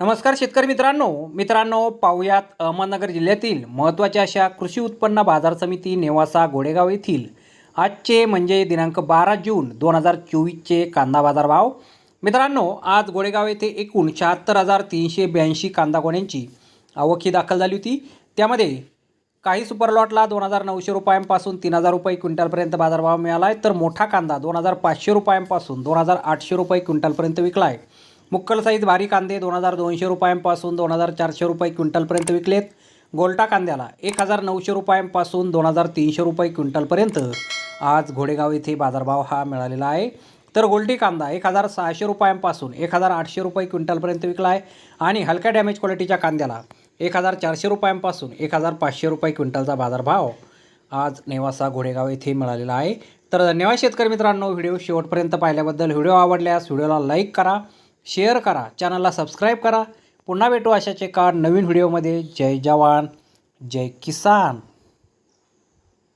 नमस्कार शेतकरी मित्रांनो. मित्रांनो पाहुयात अहमदनगर जिल्ह्यातील महत्त्वाच्या अशा कृषी उत्पन्न बाजार समिती नेवासा गोडेगाव येथील. आजचे म्हणजे दिनांक बारा जून दोन हजार चोवीसचे कांदा बाजार भाव. मित्रांनो आज गोडेगाव येथे एकूण शहात्तर हजार तीनशे ब्याऐंशी कांदा गोण्यांची आवक ही दाखल झाली होती. त्यामध्ये काही सुपर लॉटला दोन हजार नऊशे रुपयांपासून तीन हजार रुपये क्विंटलपर्यंत बाजारभाव मिळाला आहे तर मोठा कांदा दोन हजार पाचशे रुपयांपासून दोन हजार आठशे रुपये क्विंटलपर्यंत विकला आहे मुक्कल साईज भारी कांदे दोन हजार दोनशे रुपयांपासून दोन हजार चारशे रुपये क्विंटलपर्यंत विकलेत. गोल्टा कांद्याला एक हजार नऊशे रुपयांपासून दोन हजार तीनशे रुपये क्विंटलपर्यंत. आज घोडेगाव येथे बाजारभाव हा मिळालेला आहे. तर गोल्टी कांदा एक हजार सहाशे रुपयांपासून एक हजार आठशे रुपये क्विंटलपर्यंत विकला आहे आणि हलक्या डॅमेज क्वालिटीच्या कांद्याला एक हजार चारशे रुपयांपासून एक हजार पाचशे रुपये क्विंटलचा बाजारभाव आज नेवासा घोडेगाव येथे मिळालेला आहे. तर धन्यवाद शेतकरी मित्रांनो व्हिडिओ शेवटपर्यंत पाहिल्याबद्दल. व्हिडिओ आवडल्यास व्हिडिओला लाईक करा. शेअर करा चॅनलला सबस्क्राईब करा. पुन्हा भेटू अशाच एका नवीन व्हिडिओमध्ये. जय जवान जय किसान.